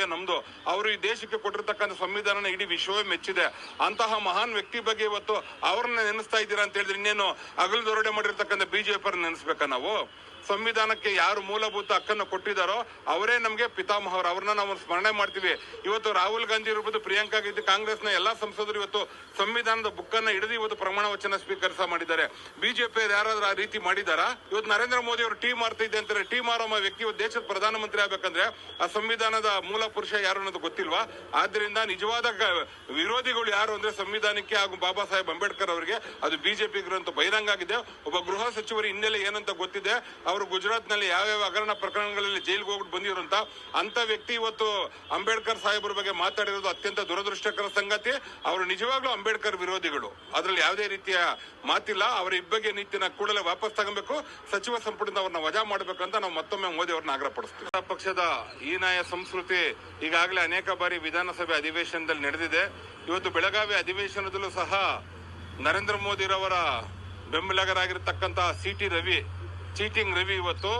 ಕರ್ತವ್ಯ ನಮ್ದು. ಅವರು ಈ ದೇಶಕ್ಕೆ ಕೊಟ್ಟಿರ್ತಕ್ಕಂಥ ಸಂವಿಧಾನನ ಇಡೀ ವಿಶ್ವವೇ ಮೆಚ್ಚಿದೆ. ಅಂತಹ ಮಹಾನ್ ವ್ಯಕ್ತಿ ಬಗ್ಗೆ ಇವತ್ತು ಅವ್ರನ್ನ ನೆನೆಸ್ತಾ ಇದ್ದೀರಾ ಅಂತ ಹೇಳಿದ್ರೆ ಇನ್ನೇನು ಅಗಲು ದೊರಡೆ ಮಾಡಿರ್ತಕ್ಕಂಥ ಬಿಜೆಪಿ ನೆನೆಸ್ಬೇಕಾ ನಾವು? ಸಂವಿಧಾನಕ್ಕೆ ಯಾರು ಮೂಲಭೂತ ಹಕ್ಕನ್ನು ಕೊಟ್ಟಿದ್ದಾರೋ ಅವರೇ ನಮಗೆ ಪಿತಾಮಹರು ಅವ್ರನ್ನ ನಾವು ಸ್ಮರಣೆ ಮಾಡ್ತೀವಿ. ಇವತ್ತು ರಾಹುಲ್ ಗಾಂಧಿ ಇರ್ಬೋದು ಪ್ರಿಯಾಂಕಾ ಗಾಂಧಿ ಕಾಂಗ್ರೆಸ್ನ ಎಲ್ಲಾ ಸಂಸದರು ಇವತ್ತು ಸಂವಿಧಾನದ ಬುಕ್ ಅನ್ನ ಹಿಡಿದು ಇವತ್ತು ಪ್ರಮಾಣ ವಚನ ಸ್ವೀಕರಿಸ ಮಾಡಿದ್ದಾರೆ. ಬಿಜೆಪಿ ಯಾರಾದ್ರೂ ಆ ರೀತಿ ಮಾಡಿದಾರಾ? ಇವತ್ತು ನರೇಂದ್ರ ಮೋದಿ ಅವರು ಟೀಮ್ ಮಾಡ್ತಾ ಇದೆ ಅಂತಾರೆ. ಟೀಮ್ ಮಾರೋ ವ್ಯಕ್ತಿ ಇವತ್ತು ದೇಶದ ಪ್ರಧಾನಮಂತ್ರಿ ಆಗ್ಬೇಕಂದ್ರೆ ಆ ಸಂವಿಧಾನದ ಮೂಲ ಪುರುಷ ಯಾರು ಅನ್ನೋದು ಗೊತ್ತಿಲ್ವಾ? ಆದ್ರಿಂದ ನಿಜವಾದ ವಿರೋಧಿಗಳು ಯಾರು ಅಂದ್ರೆ ಸಂವಿಧಾನಕ್ಕೆ ಹಾಗೂ ಬಾಬಾ ಸಾಹೇಬ್ ಅಂಬೇಡ್ಕರ್ ಅವರಿಗೆ ಅದು ಬಿಜೆಪಿ ಅಂತ ಬಹಿರಂಗ ಆಗಿದೆ. ಒಬ್ಬ ಗೃಹ ಸಚಿವರು ಹಿನ್ನೆಲೆ ಏನಂತ ಗೊತ್ತಿದೆ. ಅವರು ಗುಜರಾತ್ನಲ್ಲಿ ಯಾವ್ಯಾವ ಹಗರಣ ಪ್ರಕರಣಗಳಲ್ಲಿ ಜೈಲಿಗೆ ಹೋಗ್ಬಿಟ್ಟು ಬಂದಿರುವಂತ ಅಂತ. ವ್ಯಕ್ತಿ ಇವತ್ತು ಅಂಬೇಡ್ಕರ್ ಸಾಹೇಬರ ಬಗ್ಗೆ ಮಾತಾಡಿರೋದು ಅತ್ಯಂತ ದುರದೃಷ್ಟಕರ ಸಂಗತಿ. ಅವರು ನಿಜವಾಗ್ಲೂ ಅಂಬೇಡ್ಕರ್ ವಿರೋಧಿಗಳು. ಅದ್ರಲ್ಲಿ ಯಾವುದೇ ರೀತಿಯ ಮಾತಿಲ್ಲ. ಅವರ ಇಬ್ಬಗೆ ನೀತಿನ ಕೂಡಲೇ ವಾಪಸ್ ತಗೋಬೇಕು. ಸಚಿವ ಸಂಪುಟದಿಂದ ಅವ್ರನ್ನ ವಜಾ ಮಾಡಬೇಕಂತ ನಾವು ಮತ್ತೊಮ್ಮೆ ಮೋದಿ ಅವ್ರನ್ನ ಆಗ್ರಹಪಡಿಸ್ತೀವಿ. ಪಕ್ಷದ ಈ ನಾಯ ಸಂಸ್ಕೃತಿ ಈಗಾಗಲೇ ಅನೇಕ ಬಾರಿ ವಿಧಾನಸಭೆ ಅಧಿವೇಶನದಲ್ಲಿ ನಡೆದಿದೆ. ಇವತ್ತು ಬೆಳಗಾವಿ ಅಧಿವೇಶನದಲ್ಲೂ ಸಹ ನರೇಂದ್ರ ಮೋದಿರವರ ಬೆಂಬಲಿಗರಾಗಿರ್ತಕ್ಕಂಥ C T Ravi, cheating Ravi ಇವತ್ತು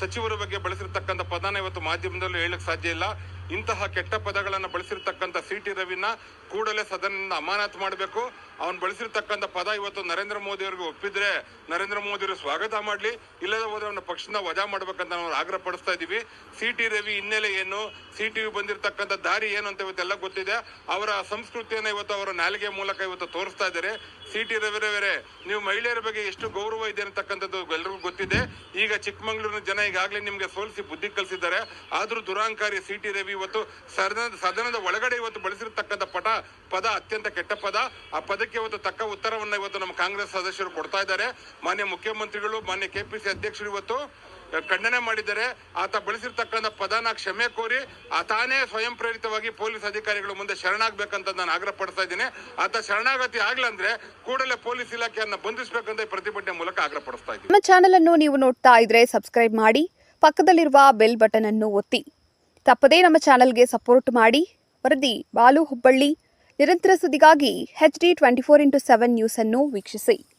ಸಚಿವರ ಬಗ್ಗೆ ಬಳಸಿರ್ತಕ್ಕಂಥ ಪದನ ಇವತ್ತು ಮಾಧ್ಯಮದಲ್ಲೂ ಹೇಳಕ್ ಸಾಧ್ಯ ಇಲ್ಲ. ಇಂತಹ ಕೆಟ್ಟ ಪದಗಳನ್ನು ಬಳಸಿರ್ತಕ್ಕಂಥ ಸಿ ಟಿ ರವಿನ ಕೂಡಲೇ ಸದನದಿಂದ ಅಮಾನತು ಮಾಡಬೇಕು. ಅವನು ಬಳಸಿರ್ತಕ್ಕಂಥ ಪದ ಇವತ್ತು ನರೇಂದ್ರ ಮೋದಿ ಅವರಿಗೆ ಒಪ್ಪಿದ್ರೆ ನರೇಂದ್ರ ಮೋದಿ ಅವರು ಸ್ವಾಗತ ಮಾಡಲಿ, ಇಲ್ಲದ ಹೋದ್ರೆ ಅವನ ಪಕ್ಷದಿಂದ ವಜಾ ಮಾಡ್ಬೇಕಂತ ನಾವು ಆಗ್ರಹ ಪಡಿಸ್ತಾ ಇದ್ದೀವಿ. ಸಿ ಟಿ ರವಿ ಹಿನ್ನೆಲೆ ಏನು ಸಿ ಟಿ ಬಂದಿರತಕ್ಕಂಥ ದಾರಿ ಏನು ಅಂತ ಇವತ್ತೆಲ್ಲ ಗೊತ್ತಿದೆ. ಅವರ ಸಂಸ್ಕೃತಿಯನ್ನ ಇವತ್ತು ಅವರ ನಾಲಿಗೆ ಮೂಲಕ ಇವತ್ತು ತೋರಿಸ್ತಾ ಇದ್ದಾರೆ. ಸಿ ಟಿ ರವಿರವರೇ, ನೀವು ಮಹಿಳೆಯರ ಬಗ್ಗೆ ಎಷ್ಟು ಗೌರವ ಇದೆ ಅಂತಕ್ಕಂಥದ್ದು ಎಲ್ಲರಿಗೂ ಗೊತ್ತಿದೆ. ಈಗ ಚಿಕ್ಕಮಗಳೂರಿನ ಜನ ಈಗಾಗಲೇ ನಿಮಗೆ ಸೋಲಿಸಿ ಬುದ್ಧಿ ಕಲಿಸಿದ್ದಾರೆ. ಆದರೂ ದುರಾಂಕಾರಿ ಸಿ ಟಿ ರವಿ ಇವತ್ತು ಸದನದ ಸದನದ ಒಳಗಡೆ ಇವತ್ತು ಬಳಸಿರತಕ್ಕಂಥ ಪಟ, ಪದ ಅತ್ಯಂತ ಕೆಟ್ಟ ಪದ. ಆ ಪದಕ್ಕೆ ಇವತ್ತು ತಕ್ಕ ಉತ್ತರವನ್ನ ಇವತ್ತು ನಮ್ಮ ಕಾಂಗ್ರೆಸ್ ಸದಸ್ಯರು ಕೊಡ್ತಾ ಇದ್ದಾರೆ. ಮಾನ್ಯ ಮುಖ್ಯಮಂತ್ರಿಗಳು, ಮಾನ್ಯ ಕೆಪಿಸಿ ಅಧ್ಯಕ್ಷರು ಇವತ್ತು ಖಂಡನೆ ಮಾಡಿದ್ದಾರೆ. ಆತ ಬಳಸಿರ್ತಕ್ಕಂಥ ಪದನ ಕ್ಷಮೆ ಕೋರಿ ಆ ತಾನೇ ಸ್ವಯಂ ಪ್ರೇರಿತವಾಗಿ ಪೊಲೀಸ್ ಅಧಿಕಾರಿಗಳ ಮುಂದೆ ಶರಣಾಗಬೇಕಂತ ನಾನು ಆಗ್ರಹ ಪಡ್ತಾ ಇದ್ದೀನಿ. ಆತ ಶರಣಾಗತಿ ಆಗ್ಲಂದ್ರೆ ಕೂಡಲೇ ಪೊಲೀಸ್ ಇಲಾಖೆಯನ್ನ ಬಂಧಿಸಬೇಕಂತ ಪ್ರತಿಭಟನೆ ಮೂಲಕ ಆಗ್ರಹ ಪಡಿಸ್ತಾ ಇದ್ದೀನಿ. ನಮ್ಮ ಚಾನೆಲ್ ಅನ್ನು ನೀವು ನೋಡ್ತಾ ಇದ್ರೆ ಸಬ್ಸ್ಕ್ರೈಬ್ ಮಾಡಿ, ಪಕ್ಕದಲ್ಲಿರುವ ಬೆಲ್ ಬಟನ್ ಅನ್ನು ಒತ್ತಿ. ತಪ್ಪದೇ ನಮ್ಮ ಚಾನೆಲ್ಗೆ ಸಪೋರ್ಟ್ ಮಾಡಿ. ವರದಿ ಬಾಲು ಹುಬ್ಬಳ್ಳಿ. ನಿರಂತರ ಸುದ್ದಿಗಾಗಿ H D twenty four into seven ನ್ಯೂಸನ್ನು ವೀಕ್ಷಿಸಿ.